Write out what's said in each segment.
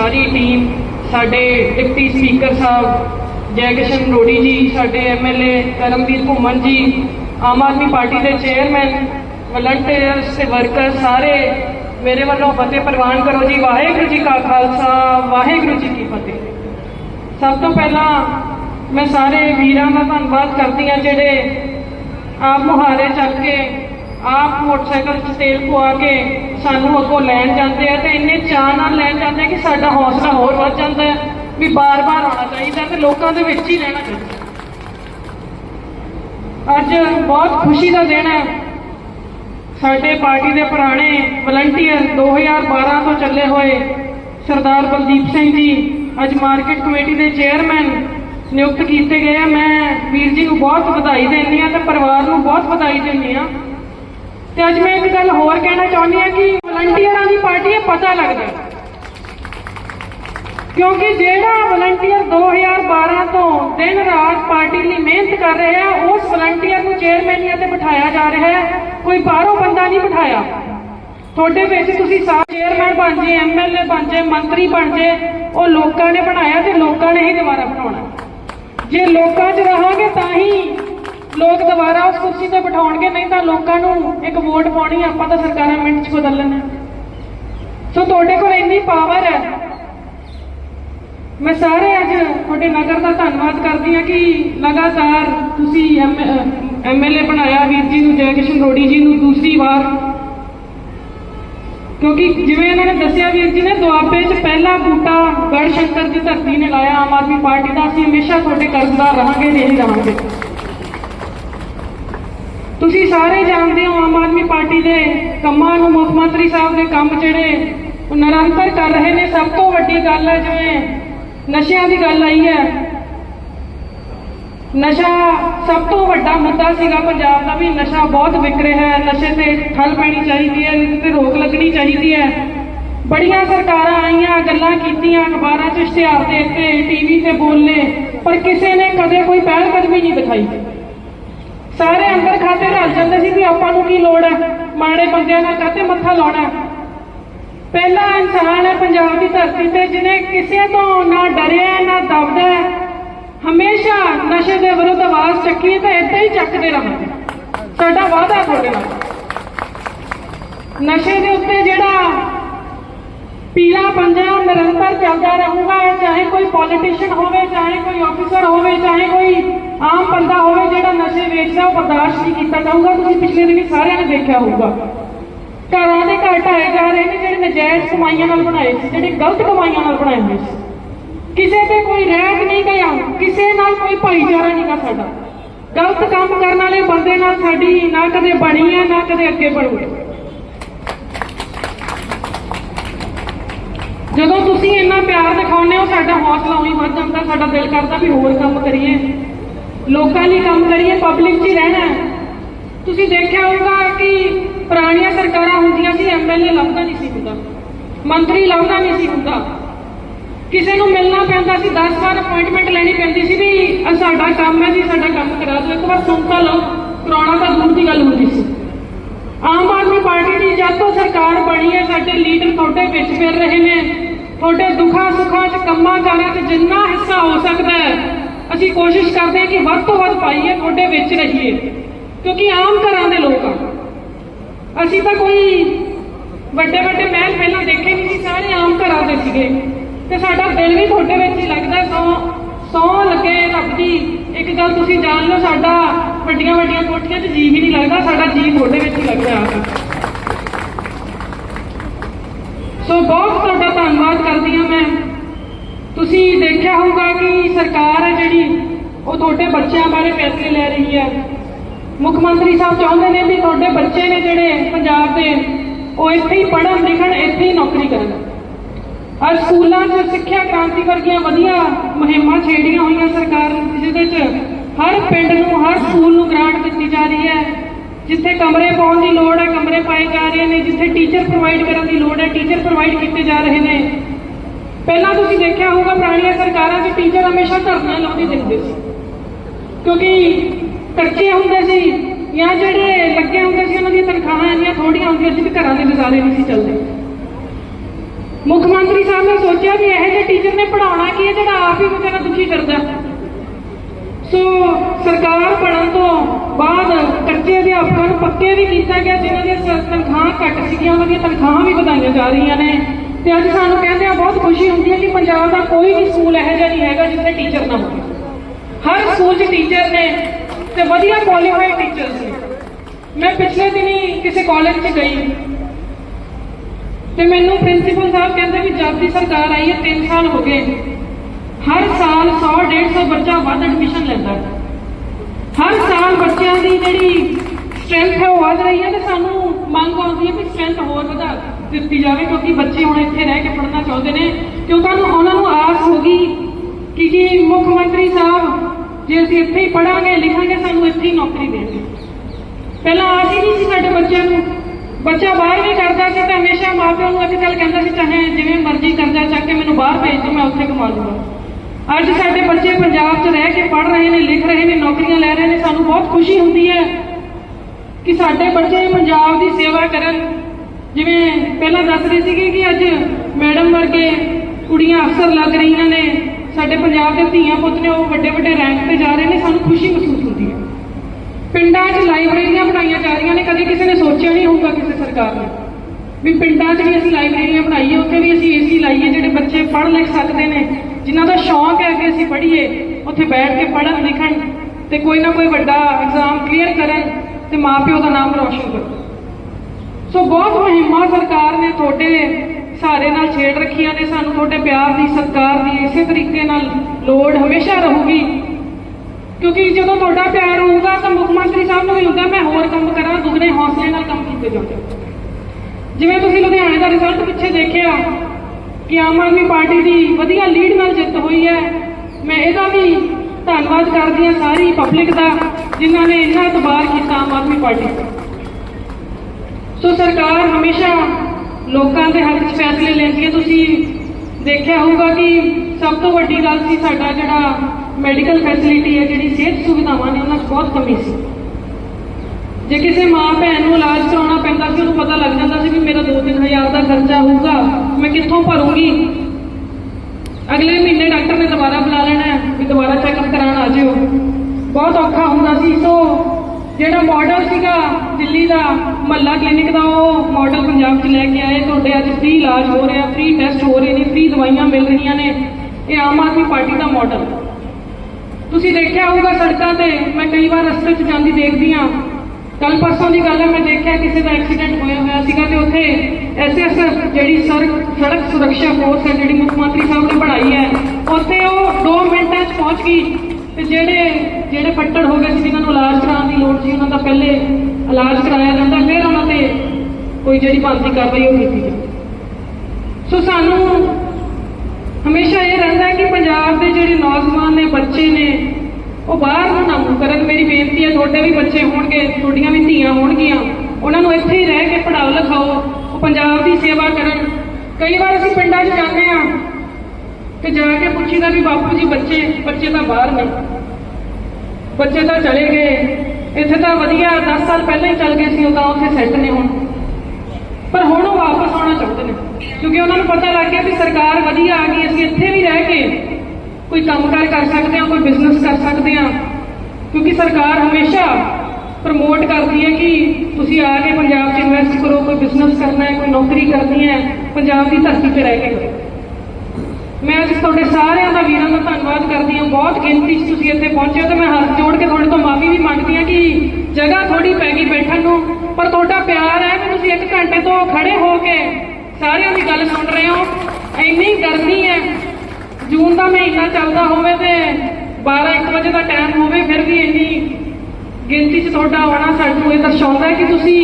ਸਾਰੀ team ਸਾਡੇ deputy speaker ਸਾਹਿਬ ਜੈ ਕਿਸ਼ਨ ਰੋੜੀ ਜੀ, ਸਾਡੇ ਐਮਐਲਏ ਕਰਮਵੀਰ ਘੁੰਮਣ ਜੀ, ਆਮ ਆਦਮੀ ਪਾਰਟੀ ਦੇ ਚੇਅਰਮੈਨ ਵਲੰਟੀਅਰਸ ਤੇ ਵਰਕਰ ਸਾਰੇ ਮੇਰੇ ਵੱਲੋਂ ਫਤਿਹ ਪ੍ਰਵਾਨ ਕਰੋ ਜੀ। ਵਾਹਿਗੁਰੂ ਜੀ ਕਾ ਖਾਲਸਾ, ਵਾਹਿਗੁਰੂ ਜੀ ਕੀ ਫਤਿਹ। ਸਭ ਤੋਂ ਪਹਿਲਾਂ ਮੈਂ ਸਾਰੇ ਵੀਰਾਂ ਦਾ ਧੰਨਵਾਦ ਕਰਦੀ ਹਾਂ ਜਿਹੜੇ ਆਪ ਮੁਹਾਰੇ ਚੱਕ ਕੇ ਆਪ ਮੋਟਰਸਾਈਕਲ 'ਚ ਤੇਲ ਪਵਾ ਕੇ ਸਾਨੂੰ ਅੱਗੋਂ ਲੈਣ ਜਾਂਦੇ ਆ ਤੇ ਇੰਨੇ ਚਾਅ ਨਾਲ ਲੈਣ ਜਾਂਦੇ ਆ ਕਿ ਸਾਡਾ ਹੌਸਲਾ ਹੋਰ ਵੱਧ ਜਾਂਦਾ ਹੈ, ਵੀ ਬਾਰ-ਬਾਰ ਆਉਣਾ ਚਾਹੀਦਾ ਤੇ ਲੋਕਾਂ ਦੇ ਵਿੱਚ ਹੀ ਰਹਿਣਾ ਚਾਹੀਦਾ। ਅੱਜ ਬਹੁਤ ਖੁਸ਼ੀ ਦਾ ਦਿਨ ਹੈ। ਸਾਡੇ ਪਾਰਟੀ ਦੇ ਪੁਰਾਣੇ ਵਲੰਟੀਅਰ 2012 ਤੋਂ ਚੱਲੇ ਹੋਏ ਸਰਦਾਰ ਬਲਦੀਪ ਸਿੰਘ ਜੀ, ਅੱਜ ਮਾਰਕੀਟ ਕਮੇਟੀ ਦੇ ਚੇਅਰਮੈਨ ਨਿਯੁਕਤ ਕੀਤੇ ਗਏ ਆ। ਮੈਂ ਵੀਰ ਜੀ ਨੂੰ ਬਹੁਤ ਵਧਾਈ ਦਿੰਦੀ ਆ ਤੇ ਪਰਿਵਾਰ ਨੂੰ ਬਹੁਤ ਵਧਾਈ ਦਿੰਦੀ ਆ ਤੇ ਅੱਜ ਮੈਂ ਇੱਕ ਗੱਲ ਹੋਰ ਕਹਿਣਾ ਚਾਹੁੰਦੀ ਹਾਂ ਕਿ ਵਲੰਟੀਅਰਾਂ ਦੀ ਪਾਰਟੀ ਇਹ ਪਤਾ ਲੱਗਦਾ ਕਿਉਂਕਿ ਜਿਹੜਾ ਵਲੰਟੀਅਰ 2012 ਤੋਂ ਦਿਨ ਰਾਤ ਪਾਰਟੀ ਲਈ ਮਿਹਨਤ ਕਰ ਰਿਹਾ ਹੈ, ਉਸ ਵਲੰਟੀਅਰ ਨੂੰ ਚੇਅਰਮੈਨੀਆਂ ਤੇ ਬਿਠਾਇਆ ਜਾ ਰਿਹਾ ਹੈ। ਕੋਈ ਬਾਹਰੋਂ ਬੰਦਾ ਨਹੀਂ ਬਿਠਾਇਆ। ਤੁਹਾਡੇ ਵਿੱਚ ਤੁਸੀਂ ਸਾਰੇ ਚੇਅਰਮੈਨ ਬਣ ਜੇ ਐਮਐਲਏ ਬਣ ਜੇ, ਮੰਤਰੀ ਬਣ ਜੇ, ਉਹ ਲੋਕਾਂ ਨੇ ਬਣਾਇਆ ਤੇ ਲੋਕਾਂ ਨੇ ਹੀ ਦੁਬਾਰਾ ਬਣਾਉਣਾ। ਜੇ ਲੋਕਾਂ 'ਚ ਰਹਾਂਗੇ ਤਾਂ ਹੀ ਲੋਕ ਦੁਬਾਰਾ ਉਸ ਕੁਰਸੀ ਤੇ ਬਿਠਾਉਣਗੇ, ਨਹੀਂ ਤਾਂ ਲੋਕਾਂ ਨੂੰ ਇੱਕ ਵੋਟ ਪਾਉਣੀ ਆਪਾਂ ਤਾਂ ਸਰਕਾਰਾਂ ਮਿੰਟ 'ਚ ਬਦਲ ਲੈਣਾ ਸੋ ਤੁਹਾਡੇ ਕੋਲ ਇੰਨੀ ਪਾਵਰ ਹੈ। ਮੈਂ ਸਾਰੇ ਅੱਜ ਤੁਹਾਡੇ ਨਗਰ ਦਾ ਧੰਨਵਾਦ ਕਰਦੀ ਹਾਂ ਕਿ ਲਗਾਤਾਰ ਤੁਸੀਂ ਐਮਐਲਏ ਬਣਾਇਆ, ਵੀਰ ਜੀ ਨੂੰ, ਜੈਕਿਸ਼ਨ ਰੋੜੀ ਜੀ ਨੂੰ ਦੂਸਰੀ ਵਾਰ। ਕਿਉਂਕਿ ਜਿਵੇਂ ਇਹਨਾਂ ਨੇ ਦੱਸਿਆ, ਵੀਰ ਜੀ ਨੇ, ਦੁਆਬੇ 'ਚ ਪਹਿਲਾ ਬੂਟਾ ਗੜ ਸ਼ੰਕਰ ਦੀ ਧਰਤੀ ਨੇ ਲਾਇਆ, ਆਮ ਆਦਮੀ ਪਾਰਟੀ ਦਾ। ਅਸੀਂ ਹਮੇਸ਼ਾ ਤੁਹਾਡੇ ਕਰਜ਼ਦਾਰ ਰਹਾਂਗੇ, ਨਹੀਂ ਰਹਾਂਗੇ। ਤੁਸੀਂ ਸਾਰੇ ਜਾਣਦੇ ਹੋ ਆਮ ਆਦਮੀ ਪਾਰਟੀ ਦੇ ਕੰਮਾਂ ਨੂੰ ਮੁੱਖ ਮੰਤਰੀ ਸਾਹਿਬ ਦੇ ਕੰਮ ਜਿਹੜੇ ਉਹ ਨਿਰੰਤਰ ਕਰ ਰਹੇ ਨੇ, ਸਭ ਤੋਂ ਵੱਡੀ ਗੱਲ ਹੈ ਜਿਵੇਂ ਨਸ਼ਿਆਂ ਦੀ ਗੱਲ ਆਈ ਹੈ। ਨਸ਼ਾ ਸਭ ਤੋਂ ਵੱਡਾ ਮੁੱਦਾ ਸੀਗਾ ਪੰਜਾਬ ਦਾ ਵੀ ਨਸ਼ਾ ਬਹੁਤ ਵਿਕ ਰਿਹਾ ਹੈ, ਨਸ਼ੇ ਤੇ ਠੱਲ ਪੈਣੀ ਚਾਹੀਦੀ ਹੈ ਤੇ ਰੋਕ ਲੱਗਣੀ ਚਾਹੀਦੀ ਹੈ। ਬੜੀਆਂ ਸਰਕਾਰਾਂ ਆਈਆਂ, ਗੱਲਾਂ ਕੀਤੀਆਂ, ਅਖਬਾਰਾਂ 'ਚ ਇਸ਼ਤਿਹਾਰ ਦੇ ਦਿੱਤੇ, ਟੀਵੀ ਤੇ ਬੋਲੇ, ਪਰ ਕਿਸੇ ਨੇ ਕਦੇ ਕੋਈ ਪਹਿਲ ਕਦਮੀ ਨਹੀਂ ਦਿਖਾਈ। ਸਾਰੇ ਅੰਦਰ ਖਾਤੇ ਰਲ ਜਾਂਦੇ ਸੀ ਵੀ ਆਪਾਂ ਨੂੰ ਕੀ ਲੋੜ ਹੈ ਮਾੜੇ ਬੰਦਿਆਂ ਨਾਲ ਕਾਤੇ ਮੱਥਾ ਲਾਉਣਾ? ਪਹਿਲਾ ਇਨਸਾਨ ਹੈ ਪੰਜਾਬ ਦੀ ਧਰਤੀ ਤੇ ਜਿਹਨੇ ਕਿਸੇ ਤੋਂ ਨਾ ਡਰਿਆ, ਨਾ ਦਬਦਾ ਹਮੇਸ਼ਾ ਨਸ਼ੇ ਦੇ ਵਿਰੁੱਧ ਆਵਾਜ਼ ਚੱਕੀ ਤੇ ਏਦਾਂ ਹੀ ਚੱਕਦੇ ਰਹਾਂਗੇ। ਸਾਡਾ ਵਾਅਦਾ ਤੁਹਾਡੇ ਨਾਲ। ਨਸ਼ੇ ਦੇ ਉੱਤੇ ਜਿਹੜਾ ਪੀਲਾ ਪੰਜਾ ਨਿਰੰਤਰ ਚੱਲਦਾ ਰਹੂਗਾ, ਚਾਹੇ ਕੋਈ ਪੋਲੀਟੀਸ਼ੀਅਨ ਹੋਵੇ, ਚਾਹੇ ਕੋਈ ਆਫੀਸਰ ਹੋਵੇ, ਚਾਹੇ ਕੋਈ ਆਮ ਬੰਦਾ ਹੋਵੇ ਜਿਹੜਾ ਨਸ਼ੇ ਵੇਚਦਾ ਉਹ ਬਰਦਾਸ਼ਤ ਨਹੀਂ ਕੀਤਾ ਜਾਊਗਾ, ਤੁਸੀਂ ਪਿਛਲੇ ਦਿਨੀ ਸਾਰਿਆਂ ਨੇ ਦੇਖਿਆ ਹੋਊਗਾ। ਘਰਾਂ ਦੇ ਘਰ ਢਾਏ ਜਾ ਰਹੇ ਨੇ ਜਿਹੜੇ ਨਜਾਇਜ਼ ਕਮਾਈਆਂ ਨਾਲ ਬਣਾਏ ਸੀ, ਜਿਹੜੇ ਗਲਤ ਕਮਾਈਆਂ ਨਾਲ ਬਣਾਏ ਹੋਏ ਸੀ। ਕਿਸੇ ਤੇ ਕੋਈ ਰਹਿਤ ਨਹੀਂ ਗਿਆ, ਕਿਸੇ ਨਾਲ ਕੋਈ ਭਾਈਚਾਰਾ ਨਹੀਂ ਗਾ ਸਾਡਾ। ਗਲਤ ਕੰਮ ਕਰਨ ਵਾਲੇ ਬੰਦੇ ਨਾਲ ਸਾਡੀ ਨਾ ਕਦੇ ਬਣੀ ਹੈ, ਨਾ ਕਦੇ ਅੱਗੇ ਬਣੂ ਜਦੋਂ ਤੁਸੀਂ ਇੰਨਾ ਪਿਆਰ ਦਿਖਾਉਂਦੇ ਹੋ, ਸਾਡਾ ਹੌਸਲਾ ਉਹੀ ਵੱਧ ਜਾਂਦਾ, ਸਾਡਾ ਦਿਲ ਕਰਦਾ ਵੀ ਹੋਰ ਕੰਮ ਕਰੀਏ। ਲੋਕਾਂ ਲਈ ਕੰਮ ਕਰੀਏ ਪਬਲਿਕ 'ਚ ਹੀ ਰਹਿਣਾ ਤੁਸੀਂ ਦੇਖਿਆ ਹੋਊਗਾ ਕਿ ਪੁਰਾਣੀਆਂ ਸਰਕਾਰਾਂ ਹੁੰਦੀਆਂ ਸੀ ਐਮਐਲਏ ਲੱਭਦਾ ਨਹੀਂ ਸੀ ਹੁੰਦਾ। ਮੰਤਰੀ ਲੱਭਦਾ ਨਹੀਂ ਸੀ ਹੁੰਦਾ। ਕਿਸੇ ਨੂੰ ਮਿਲਣਾ ਪੈਂਦਾ ਸੀ 10 ਵਾਰ ਅਪਾਇੰਟਮੈਂਟ ਲੈਣੀ ਪੈਂਦੀ ਸੀ ਵੀ ਸਾਡਾ ਕੰਮ ਹੈ ਜੀ, ਸਾਡਾ ਕੰਮ ਕਰਾ ਦਿਓ। ਇੱਕ ਵਾਰ ਸੁਣ ਤਾਂ ਲਓ ਕਰਾਉਣਾ ਤਾਂ ਦੂਰ ਦੀ ਗੱਲ ਹੁੰਦੀ ਸੀ। ਆਮ ਆਦਮੀ ਪਾਰਟੀ ਦੀ ਜਦ ਤੋਂ ਸਰਕਾਰ ਬਣੀ ਹੈ, ਸਾਡੇ ਲੀਡਰ ਤੁਹਾਡੇ ਵਿੱਚ ਫਿਰ ਰਹੇ ਨੇ। ਤੁਹਾਡੇ ਦੁੱਖਾਂ ਸੁੱਖਾਂ 'ਚ ਕੰਮਾਂ ਕਾਰਾਂ 'ਚ ਜਿੰਨਾ ਹਿੱਸਾ ਹੋ ਸਕਦਾ ਹੈ ਅਸੀਂ ਕੋਸ਼ਿਸ਼ ਕਰਦੇ ਹਾਂ ਕਿ ਵੱਧ ਤੋਂ ਵੱਧ ਪਾਈਏ, ਤੁਹਾਡੇ ਵਿੱਚ ਰਹੀਏ, ਕਿਉਂਕਿ ਆਮ ਘਰਾਂ ਦੇ ਲੋਕ ਆ। ਅਸੀਂ ਤਾਂ ਕੋਈ ਵੱਡੇ ਵੱਡੇ ਮਹਿਲ ਪਹਿਲਾਂ ਦੇਖੇ ਨਹੀਂ ਸੀ, ਸਾਰੇ ਆਮ ਘਰਾਂ ਦੇ ਸੀਗੇ। ਤੇ ਸਾਡਾ ਦਿਲ ਵੀ ਤੁਹਾਡੇ ਵਿੱਚ ਹੀ ਲੱਗਦਾ, ਸੌ ਸੌ ਲੱਗੇ ਰੱਬ ਦੀ ਇੱਕ ਗੱਲ ਤੁਸੀਂ ਜਾਣ ਲਓ, ਸਾਡਾ ਵੱਡੀਆਂ ਵੱਡੀਆਂ ਕੋਠੀਆਂ 'ਚ ਜੀ ਹੀ ਨਹੀਂ ਲੱਗਦਾ, ਸਾਡਾ ਜੀ ਤੁਹਾਡੇ ਵਿੱਚ ਹੀ ਲੱਗਦਾ ਆ। ਸੋ ਬਹੁਤ ਤੁਹਾਡਾ ਧੰਨਵਾਦ ਕਰਦੀ ਹਾਂ ਮੈਂ। ਤੁਸੀਂ ਦੇਖਿਆ ਹੋਊਗਾ ਕਿ ਸਰਕਾਰ ਹੈ ਜਿਹੜੀ, ਉਹ ਤੁਹਾਡੇ ਬੱਚਿਆਂ ਬਾਰੇ ਫੈਸਲੇ ਲੈ ਰਹੀ ਹੈ। ਮੁੱਖ ਮੰਤਰੀ ਸਾਹਿਬ ਚਾਹੁੰਦੇ ਨੇ ਵੀ ਤੁਹਾਡੇ ਬੱਚੇ ਨੇ ਜਿਹੜੇ ਪੰਜਾਬ ਦੇ, ਉਹ ਇੱਥੇ ਹੀ ਪੜ੍ਹਨ, ਲਿਖਣ, ਇੱਥੇ ਹੀ ਨੌਕਰੀ ਕਰਨ। ਅੱਜ ਸਕੂਲਾਂ 'ਚ ਸਿੱਖਿਆ ਕ੍ਰਾਂਤੀ ਵਰਗੀਆਂ ਵਧੀਆ ਮੁਹਿੰਮਾਂ ਛੇੜੀਆਂ ਹੋਈਆਂ ਸਰਕਾਰ ਨੇ, ਜਿਹਦੇ 'ਚ ਹਰ ਪਿੰਡ ਨੂੰ, ਹਰ ਸਕੂਲ ਨੂੰ ਗ੍ਰਾਂਟ ਦਿੱਤੀ ਜਾ ਰਹੀ ਹੈ। ਜਿੱਥੇ ਕਮਰੇ ਪਾਉਣ ਦੀ ਲੋੜ ਹੈ, ਕਮਰੇ ਪਾਏ ਜਾ ਰਹੇ ਨੇ, ਜਿੱਥੇ ਟੀਚਰ ਪ੍ਰੋਵਾਈਡ ਕਰਨ ਦੀ ਲੋੜ ਹੈ, ਟੀਚਰ ਪ੍ਰੋਵਾਈਡ ਕੀਤੇ ਜਾ ਰਹੇ ਨੇ। ਪਹਿਲਾਂ ਤੁਸੀਂ ਦੇਖਿਆ ਹੋਊਗਾ ਪੁਰਾਣੀਆਂ ਸਰਕਾਰਾਂ 'ਚ ਟੀਚਰ ਹਮੇਸ਼ਾ ਧਰਨਾ ਲਾਉਂਦੇ ਦਿੰਦੇ ਸੀ। ਕਿਉਂਕਿ ਕੱਚੇ ਹੁੰਦੇ ਸੀ ਜਾਂ ਜਿਹੜੇ ਲੱਗੇ ਹੁੰਦੇ ਸੀ ਉਹਨਾਂ ਦੀਆਂ ਤਨਖਾਹਾਂ ਇੰਨੀਆਂ ਥੋੜੀਆਂ ਹੁੰਦੀਆਂ ਸੀ ਕਿ ਘਰਾਂ ਦੇ ਗੁਜ਼ਾਰੇ ਨਹੀਂ ਸੀ ਚੱਲਦੇ। ਮੁੱਖ ਮੰਤਰੀ ਸਾਹਿਬ ਨੇ ਸੋਚਿਆ ਵੀ ਇਹ ਜਿਹੇ ਟੀਚਰ ਨੇ ਪੜਾਉਣਾ ਕੀ ਹੈ ਜਿਹੜਾ ਆਪ ਹੀ ਵਿਚਾਰਾ ਦੁਖੀ ਕਰਦਾ ਸੋ ਸਰਕਾਰ ਬਣਨ ਤੋਂ ਬਾਅਦ ਕੱਚੇ ਅਧਿਆਪਕਾਂ ਨੂੰ ਪੱਕੇ ਵੀ ਕੀਤਾ ਗਿਆ, ਜਿਨ੍ਹਾਂ ਦੀਆਂ ਤਨਖਾਹਾਂ ਘੱਟ ਸੀਗੀਆਂ, ਉਹਨਾਂ ਦੀਆਂ ਤਨਖਾਹਾਂ ਵੀ ਵਧਾਈਆਂ ਜਾ ਰਹੀਆਂ ਨੇ। ਤੇ ਅੱਜ ਸਾਨੂੰ ਕਹਿੰਦੇ ਆ, ਬਹੁਤ ਖੁਸ਼ੀ ਹੁੰਦੀ ਹੈ ਕਿ ਪੰਜਾਬ ਦਾ ਕੋਈ ਵੀ ਸਕੂਲ ਇਹੋ ਜਿਹਾ ਨਹੀਂ ਹੈਗਾ ਜਿੱਥੇ ਟੀਚਰ ਨਾ ਹੋਵੇ ਹਰ ਸਕੂਲ 'ਚ ਟੀਚਰ ਨੇ ਤੇ ਵਧੀਆ ਕੁਆਲੀਫਾਈਡ ਟੀਚਰਸ ਨੇ ਮੈਂ ਪਿਛਲੇ ਦਿਨੀ ਕਿਸੇ ਕਾਲਜ 'ਚ ਗਈ ਤੇ ਮੈਨੂੰ ਪ੍ਰਿੰਸੀਪਲ ਸਾਹਿਬ ਕਹਿੰਦੇ ਵੀ ਜਦ ਦੀ ਸਰਕਾਰ ਆਈ ਹੈ 3 ਸਾਲ ਹੋ ਗਏ। ਹਰ ਸਾਲ 100 150 ਬੱਚਾ ਵੱਧ ਐਡਮਿਸ਼ਨ ਲੈਂਦਾ। ਹਰ ਸਾਲ ਬੱਚਿਆਂ ਦੀ ਜਿਹੜੀ ਸਟਰੈਂਥ ਹੈ ਉਹ ਵਧ ਰਹੀ ਹੈ ਤੇ ਸਾਨੂੰ ਮੰਗ ਆਉਂਦੀ ਹੈ ਕਿ ਸਟਰੈਂਥ ਹੋਰ ਵਧਾ ਦਿੱਤੀ ਜਾਵੇ ਕਿਉਂਕਿ ਬੱਚੇ ਹੁਣ ਇੱਥੇ ਰਹਿ ਕੇ ਪੜ੍ਹਨਾ ਚਾਹੁੰਦੇ ਨੇ ਕਿਉਂਕਿ ਉਹਨਾਂ ਨੂੰ ਉਹਨਾਂ ਨੂੰ ਆਸ ਹੋਗੀ ਕਿ ਜੀ ਮੁੱਖ ਮੰਤਰੀ ਸਾਹਿਬ ਜੇ ਅਸੀਂ ਇੱਥੇ ਹੀ ਪੜਾਂਗੇ ਲਿਖਾਂਗੇ, ਸਾਨੂੰ ਇੱਥੇ ਹੀ ਨੌਕਰੀ ਦੇਣਗੇ। ਪਹਿਲਾਂ ਆਸ ਹੀ ਨਹੀਂ ਸੀ ਸਾਡੇ ਬੱਚਿਆਂ ਨੂੰ। ਬੱਚਾ ਬਾਹਰ ਵੀ ਕਰਦਾ ਸੀ ਤਾਂ ਹਮੇਸ਼ਾ ਮਾਪਿਆਂ ਨੂੰ ਅੱਜ ਕੱਲ੍ਹ ਕਹਿੰਦਾ ਸੀ, ਚਾਹੇ ਜਿਵੇਂ ਮਰਜ਼ੀ ਕਰਜ਼ਾ ਚੱਕ ਕੇ ਮੈਨੂੰ ਬਾਹਰ ਭੇਜ ਦਿਓ, ਮੈਂ ਉੱਥੇ ਕਮਾ ਲੂੰਗਾ। ਅੱਜ ਸਾਡੇ ਬੱਚੇ ਪੰਜਾਬ 'ਚ ਰਹਿ ਕੇ ਪੜ੍ਹ ਰਹੇ ਨੇ, ਲਿਖ ਰਹੇ ਨੇ, ਨੌਕਰੀਆਂ ਲੈ ਰਹੇ ਨੇ, ਸਾਨੂੰ ਬਹੁਤ ਖੁਸ਼ੀ ਹੁੰਦੀ ਹੈ ਕਿ ਸਾਡੇ ਬੱਚੇ ਪੰਜਾਬ ਦੀ ਸੇਵਾ ਕਰਨ ਜਿਵੇਂ ਪਹਿਲਾਂ ਦੱਸ ਰਹੇ ਸੀਗੇ ਕਿ ਅੱਜ ਮੈਡਮ ਵਰਗੇ ਕੁੜੀਆਂ ਅਫਸਰ ਲੱਗ ਰਹੀਆਂ ਨੇ, ਸਾਡੇ ਪੰਜਾਬ ਦੇ ਧੀਆਂ ਪੁੱਤ ਨੇ ਉਹ ਵੱਡੇ ਵੱਡੇ ਰੈਂਕ ਤੇ ਜਾ ਰਹੇ ਨੇ, ਸਾਨੂੰ ਖੁਸ਼ੀ ਮਹਿਸੂਸ ਹੁੰਦੀ ਹੈ। ਪਿੰਡਾਂ 'ਚ ਲਾਇਬ੍ਰੇਰੀਆਂ ਬਣਾਈਆਂ ਜਾ ਰਹੀਆਂ ਨੇ, ਕਦੇ ਕਿਸੇ ਨੇ ਸੋਚਿਆ ਨਹੀਂ ਹੋਊਗਾ ਕਿਸੇ ਸਰਕਾਰ ਨੇ। ਵੀ ਪਿੰਡਾਂ 'ਚ ਵੀ ਅਸੀਂ ਲਾਇਬ੍ਰੇਰੀਆਂ ਬਣਾਈਏ, ਉੱਥੇ ਵੀ ਅਸੀਂ ਏਸੀ ਲਾਈਏ, ਜਿਹੜੇ ਬੱਚੇ ਪੜ੍ਹ ਲਿਖ ਸਕਦੇ ਨੇ, ਜਿਨ੍ਹਾਂ ਦਾ ਸ਼ੌਂਕ ਹੈ ਕਿ ਅਸੀਂ ਪੜ੍ਹੀਏ, ਉੱਥੇ ਬੈਠ ਕੇ ਪੜ੍ਹਨ ਲਿਖਣ ਤੇ ਕੋਈ ਨਾ ਕੋਈ ਵੱਡਾ ਐਗਜ਼ਾਮ ਕਲੀਅਰ ਕਰਨ ਤੇ ਮਾਪਿਓ ਦਾ ਨਾਮ ਰੌਸ਼ਨ ਕਰਨ। ਸੋ ਬਹੁਤ ਮੁਹਿੰਮਾਂ ਸਰਕਾਰ ਨੇ ਤੁਹਾਡੇ ਸਾਰੇ ਨਾਲ ਛੇੜ ਰੱਖੀਆਂ ਨੇ, ਸਾਨੂੰ ਤੁਹਾਡੇ ਪਿਆਰ ਦੀ, ਸਤਿਕਾਰ ਦੀ, ਇਸੇ ਤਰੀਕੇ ਨਾਲ ਲੋੜ ਹਮੇਸ਼ਾ ਰਹੂਗੀ। ਕਿਉਂਕਿ ਜਦੋਂ ਤੁਹਾਡਾ ਪਿਆਰ ਹੋਊਗਾ, ਤਾਂ ਮੁੱਖ ਮੰਤਰੀ ਸਾਹਿਬ ਨੂੰ ਵੀ ਹੁੰਦਾ, ਮੈਂ ਹੋਰ ਕੰਮ ਕਰਾਂ, ਦੁਗਣੇ ਹੌਸਲੇ ਨਾਲ ਕੰਮ ਕੀਤੇ ਜਾਂਦੇ। ਜਿਵੇਂ ਤੁਸੀਂ ਲੁਧਿਆਣੇ ਦਾ ਰਿਜ਼ਲਟ ਪਿੱਛੇ ਦੇਖਿਆ, ਕਿ ਆਮ ਆਦਮੀ ਪਾਰਟੀ ਦੀ ਵਧੀਆ ਲੀਡ ਨਾਲ ਜਿੱਤ ਹੋਈ ਹੈ। ਮੈਂ ਇਹਦਾ ਵੀ ਧੰਨਵਾਦ ਕਰਦੀ ਹਾਂ ਸਾਰੀ ਪਬਲਿਕ ਦਾ, ਜਿਨ੍ਹਾਂ ਨੇ ਇੰਨਾ ਇਤਬਾਰ ਕੀਤਾ ਆਮ ਆਦਮੀ ਪਾਰਟੀ ਤੇ। ਸੋ ਸਰਕਾਰ ਹਮੇਸ਼ਾ ਲੋਕਾਂ ਦੇ ਹੱਕ 'ਚ ਫੈਸਲੇ ਲੈਂਦੀ ਹੈ ਤੁਸੀਂ ਦੇਖਿਆ ਹੋਊਗਾ ਕਿ ਸਭ ਤੋਂ ਵੱਡੀ ਗੱਲ ਸੀ ਸਾਡਾ ਜਿਹੜਾ ਮੈਡੀਕਲ ਫੈਸਿਲਿਟੀ ਹੈ, ਜਿਹੜੀ ਸਿਹਤ ਸੁਵਿਧਾਵਾਂ ਨੇ, ਉਹਨਾਂ 'ਚ ਬਹੁਤ ਕਮੀ ਸੀ। ਜੇ ਕਿਸੇ ਮਾਂ ਭੈਣ ਨੂੰ ਇਲਾਜ ਕਰਾਉਣਾ ਪੈਂਦਾ ਸੀ, ਉਹਨੂੰ ਪਤਾ ਲੱਗ ਜਾਂਦਾ ਸੀ ਵੀ ਮੇਰਾ 2-3000 ਦਾ ਖਰਚਾ ਹੋਊਗਾ, ਮੈਂ ਕਿੱਥੋਂ ਭਰੂੰਗੀ? ਅਗਲੇ ਮਹੀਨੇ ਡਾਕਟਰ ਨੇ ਦੁਬਾਰਾ ਬੁਲਾ ਲੈਣਾ ਵੀ ਦੁਬਾਰਾ ਚੈੱਕਅਪ ਕਰਾਉਣ ਆ ਜਿਓ। ਬਹੁਤ ਔਖਾ ਹੁੰਦਾ ਸੀ, ਸੋ ਜਿਹੜਾ ਮਾਡਲ ਸੀਗਾ ਦਿੱਲੀ ਦਾ, ਮਹੱਲਾ ਕਲੀਨਿਕ ਦਾ, ਉਹ ਮਾਡਲ ਪੰਜਾਬ 'ਚ ਲੈ ਕੇ ਆਏ। ਤੁਹਾਡੇ ਅੱਜ ਫ੍ਰੀ ਇਲਾਜ ਹੋ ਰਿਹਾ ਫ੍ਰੀ ਟੈਸਟ ਹੋ ਰਹੇ ਨੇ ਫ੍ਰੀ ਦਵਾਈਆਂ ਮਿਲ ਰਹੀਆਂ ਨੇ। ਇਹ ਆਮ ਆਦਮੀ ਪਾਰਟੀ ਦਾ ਮਾਡਲ ਤੁਸੀਂ ਦੇਖਿਆ ਹੋਊਗਾ ਸੜਕਾਂ ਤੇ, ਮੈਂ ਕਈ ਵਾਰ ਰਸਤੇ 'ਚ ਜਾਂਦੀ ਦੇਖਦੀ ਹਾਂ। ਕੱਲ ਪਰਸੋਂ ਦੀ ਗੱਲ ਹੈ, ਮੈਂ ਦੇਖਿਆ ਕਿਸੇ ਦਾ ਐਕਸੀਡੈਂਟ ਹੋਇਆ ਹੋਇਆ ਸੀਗਾ ਤੇ ਉੱਥੇ ਐਸਐਸ ਜਿਹੜੀ ਸੜਕ ਸੜਕ ਸੁਰੱਖਿਆ ਫੋਰਸ ਹੈ, ਜਿਹੜੀ ਮੁੱਖ ਮੰਤਰੀ ਸਾਹਿਬ ਨੇ ਬਣਾਈ ਹੈ, ਉੱਥੇ ਉਹ 2 ਮਿੰਟਾਂ 'ਚ ਪਹੁੰਚ ਗਈ। ਤੇ ਜਿਹੜੇ ਜਿਹੜੇ ਫੱਟੜ ਹੋ ਗਏ ਸੀ, ਜਿਨ੍ਹਾਂ ਨੂੰ ਇਲਾਜ ਕਰਾਉਣ ਦੀ ਲੋੜ ਸੀ, ਉਹਨਾਂ ਦਾ ਪਹਿਲੇ ਇਲਾਜ ਕਰਾਇਆ ਜਾਂਦਾ। ਫਿਰ ਉਹਨਾਂ ਤੇ ਕੋਈ ਜਿਹੜੀ ਬਣਦੀ ਕਾਰਵਾਈ ਉਹ ਕੀਤੀ ਜਾਂਦੀ ਸੋ ਸਾਨੂੰ ਹਮੇਸ਼ਾ ਇਹ ਰਹਿੰਦਾ ਕਿ ਪੰਜਾਬ ਦੇ ਜਿਹੜੇ ਨੌਜਵਾਨ ਨੇ, ਬੱਚੇ ਨੇ, ਉਹ ਬਾਹਰ ਨੂੰ ਨਾ ਕਰਨ। ਮੇਰੀ ਬੇਨਤੀ ਹੈ, ਤੁਹਾਡੇ ਵੀ ਬੱਚੇ ਹੋਣਗੇ, ਤੁਹਾਡੀਆਂ ਵੀ ਧੀਆਂ ਹੋਣਗੀਆਂ। ਉਹਨਾਂ ਨੂੰ ਇੱਥੇ ਹੀ ਰਹਿ ਕੇ ਪੜਾਓ ਲਿਖਾਓ। ਉਹ ਪੰਜਾਬ ਦੀ ਸੇਵਾ ਕਰਨ। ਕਈ ਵਾਰ ਅਸੀਂ ਪਿੰਡਾਂ 'ਚ ਜਾਂਦੇ ਆ ਤੇ ਜਾ ਕੇ ਪੁੱਛੀਦਾ ਵੀ ਬਾਪੂ ਜੀ, ਬੱਚੇ ਬੱਚੇ ਤਾਂ ਬਾਹਰ ਨੇ। ਬੱਚੇ ਤਾਂ ਚਲੇ ਗਏ। ਇੱਥੇ ਤਾਂ ਵਧੀਆ 10 ਸਾਲ ਪਹਿਲਾਂ ਹੀ ਚੱਲ ਗਏ ਸੀ, ਉਹ ਤਾਂ ਉੱਥੇ ਸੈੱਟ ਨੇ ਹੁਣ। ਪਰ ਹੁਣ ਉਹ ਵਾਪਸ ਆਉਣਾ ਚਾਹੁੰਦੇ ਨੇ। ਕਿਉਂਕਿ ਉਹਨਾਂ ਨੂੰ ਪਤਾ ਲੱਗ ਗਿਆ ਵੀ ਸਰਕਾਰ ਵਧੀਆ ਆ ਗਈ, ਅਸੀਂ ਇੱਥੇ ਵੀ ਰਹਿ ਕੇ ਕੋਈ ਕੰਮਕਾਰ ਕਰ ਸਕਦੇ ਹਾਂ, ਕੋਈ ਬਿਜ਼ਨਸ ਕਰ ਸਕਦੇ ਹਾਂ। ਕਿਉਂਕਿ ਸਰਕਾਰ ਹਮੇਸ਼ਾ ਪ੍ਰਮੋਟ ਕਰਦੀ ਹੈ ਕਿ ਤੁਸੀਂ ਆ ਕੇ ਪੰਜਾਬ 'ਚ ਇਨਵੈਸਟ ਕਰੋ, ਕੋਈ ਬਿਜ਼ਨਸ ਕਰਨਾ ਹੈ, ਕੋਈ ਨੌਕਰੀ ਕਰਨੀ ਹੈ, ਪੰਜਾਬ ਦੀ ਧਰਤੀ ਤੇ ਰਹਿ ਕੇ ਮੈਂ ਅੱਜ ਤੁਹਾਡੇ ਸਾਰਿਆਂ ਦਾ ਵੀਰਾਂ ਦਾ ਧੰਨਵਾਦ ਕਰਦੀ ਹਾਂ। ਬਹੁਤ ਗਿਣਤੀ 'ਚ ਤੁਸੀਂ ਇੱਥੇ ਪਹੁੰਚੇ ਹੋ ਤੇ ਮੈਂ ਹੱਥ ਜੋੜ ਕੇ ਤੁਹਾਡੇ ਤੋਂ ਮਾਫੀ ਵੀ ਮੰਗਦੀ ਹਾਂ ਕਿ ਜਗ੍ਹਾ ਥੋੜੀ ਪੈ ਗਈ ਬੈਠਣ ਨੂੰ। ਪਰ ਤੁਹਾਡਾ ਪਿਆਰ ਹੈ ਕਿ ਤੁਸੀਂ ਇੱਕ ਘੰਟੇ ਤੋਂ ਖੜੇ ਹੋ ਕੇ ਸਾਰਿਆਂ ਦੀ ਗੱਲ ਸੁਣ ਰਹੇ ਹੋ। ਇੰਨੀ ਗਰਮੀ ਹੈ। ਜੂਨ ਦਾ ਮਹੀਨਾ ਚੱਲਦਾ ਹੋਵੇ ਤੇ 12-1 ਵਜੇ ਦਾ ਟਾਈਮ ਹੋਵੇ, ਫਿਰ ਵੀ ਇੰਨੀ ਗਿਣਤੀ 'ਚ ਤੁਹਾਡਾ ਆਉਣਾ ਸਾਨੂੰ ਇਹ ਦਰਸਾਉਂਦਾ ਹੈ ਕਿ ਤੁਸੀਂ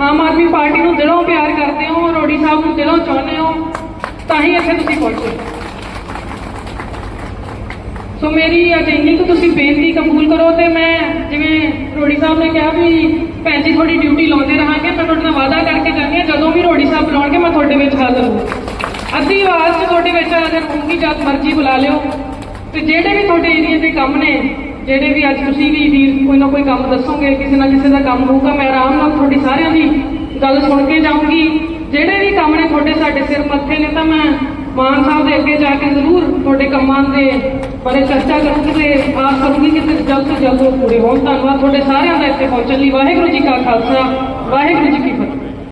ਆਮ ਆਦਮੀ ਪਾਰਟੀ ਨੂੰ ਦਿਲੋਂ ਪਿਆਰ ਕਰਦੇ ਹੋ ਰੋੜੀ ਸਾਹਿਬ ਨੂੰ ਦਿਲੋਂ ਚਾਹੁੰਦੇ ਹੋ। ਤਾਂ ਹੀ ਇੱਥੇ ਤੁਸੀਂ ਪਹੁੰਚੇ। ਸੋ ਮੇਰੀ ਅੱਜ ਇੰਨੀ ਕੁ ਤੁਸੀਂ ਬੇਨਤੀ ਕਬੂਲ ਕਰੋ ਤੇ ਮੈਂ ਜਿਵੇਂ ਰੋੜੀ ਸਾਹਿਬ ਨੇ ਕਿਹਾ ਵੀ ਭੈਣ ਜੀ, ਤੁਹਾਡੀ ਡਿਊਟੀ ਲਾਉਂਦੇ ਰਹਾਂਗੇ, ਮੈਂ ਤੁਹਾਡੇ ਨਾਲ ਵਾਅਦਾ ਕਰਕੇ ਜਾਂਦੀ ਹਾਂ। ਜਦੋਂ ਵੀ ਰੋੜੀ ਸਾਹਿਬ ਬੁਲਾਉਣਗੇ, ਮੈਂ ਤੁਹਾਡੇ ਵਿੱਚ ਹਾਜ਼ਰ ਹਾਂ ਅੱਧੀ ਆਵਾਜ਼ 'ਚ ਤੁਹਾਡੇ ਵਿੱਚ ਹਾਜ਼ਰ ਹੋਊਂਗੀ, ਜਦ ਮਰਜ਼ੀ ਬੁਲਾ ਲਿਓ। ਤੇ ਜਿਹੜੇ ਵੀ ਤੁਹਾਡੇ ਏਰੀਆ ਦੇ ਕੰਮ ਨੇ, ਜਿਹੜੇ ਵੀ ਅੱਜ ਤੁਸੀਂ ਵੀ ਵੀਰ ਕੋਈ ਨਾ ਕੋਈ ਕੰਮ ਦੱਸੋਗੇ, ਕਿਸੇ ਨਾ ਕਿਸੇ ਦਾ ਕੰਮ ਹੋਊਗਾ, ਮੈਂ ਆਰਾਮ ਨਾਲ ਤੁਹਾਡੀ ਸਾਰਿਆਂ ਦੀ ਗੱਲ ਸੁਣ ਕੇ ਜਾਊਂਗੀ। ਜਿਹੜੇ ਵੀ ਕੰਮ ਨੇ ਤੁਹਾਡੇ ਸਾਡੇ ਸਿਰ ਮੱਥੇ ਨੇ, ਤਾਂ ਮੈਂ ਮਾਨ ਸਾਹਿਬ ਦੇ ਅੱਗੇ ਜਾ ਕੇ ਜ਼ਰੂਰ ਤੁਹਾਡੇ ਕੰਮਾਂ ਦੇ ਬਾਰੇ ਚਰਚਾ ਕਰੂੰਗੀ ਤੇ ਆਸ ਕਰੂੰਗੀ ਕਿ ਜਲਦ ਤੋਂ ਜਲਦ ਉਹ ਪੂਰੇ ਹੋਣ। ਧੰਨਵਾਦ ਤੁਹਾਡੇ ਸਾਰਿਆਂ ਦਾ ਇੱਥੇ ਪਹੁੰਚਣ ਲਈ। ਵਾਹਿਗੁਰੂ ਜੀ ਕਾ ਖਾਲਸਾ, ਵਾਹਿਗੁਰੂ ਜੀ ਕੀ ਫਤਿਹ।